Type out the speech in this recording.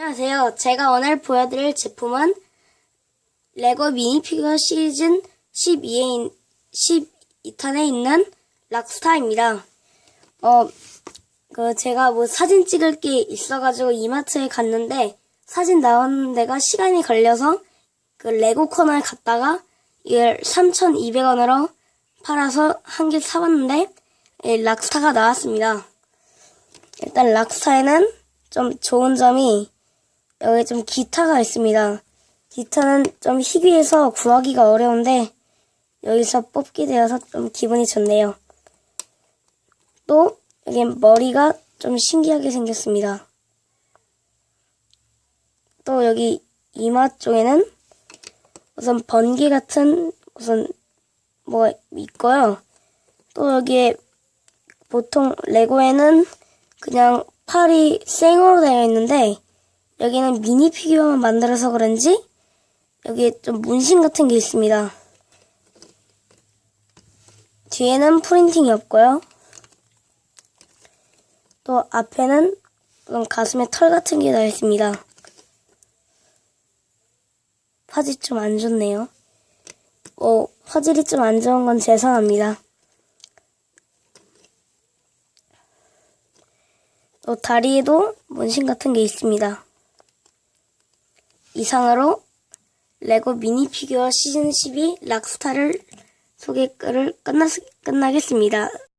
안녕하세요. 제가 오늘 보여드릴 제품은 레고 미니피규어 시즌 12에 12탄에 있는 락스타입니다. 어, 그 제가 뭐 사진 찍을 게 있어가지고 이마트에 갔는데 사진 나오는 데가 시간이 걸려서 그 레고 코너에 갔다가 이걸 3,200원으로 팔아서 한 개 사봤는데 예, 락스타가 나왔습니다. 일단 락스타에는 좀 좋은 점이 여기 좀 기타가 있습니다. 기타는 좀 희귀해서 구하기가 어려운데 여기서 뽑게 되어서 좀 기분이 좋네요. 또 여기 머리가 좀 신기하게 생겼습니다. 또 여기 이마 쪽에는 우선 번개 같은 우선 뭐 있고요. 또 여기에 보통 레고에는 그냥 팔이 생으로 되어 있는데 여기는 미니 피규어만 만들어서 그런지 여기에 좀 문신 같은 게 있습니다. 뒤에는 프린팅이 없고요. 또 앞에는 가슴에 털 같은 게 나 있습니다. 화질 좀 안 좋네요. 어, 화질이 좀 안 좋은 건 죄송합니다. 또 다리에도 문신 같은 게 있습니다. 이상으로 레고 미니 피규어 시즌 12 락스타를 소개를 끝났, 끝나겠습니다.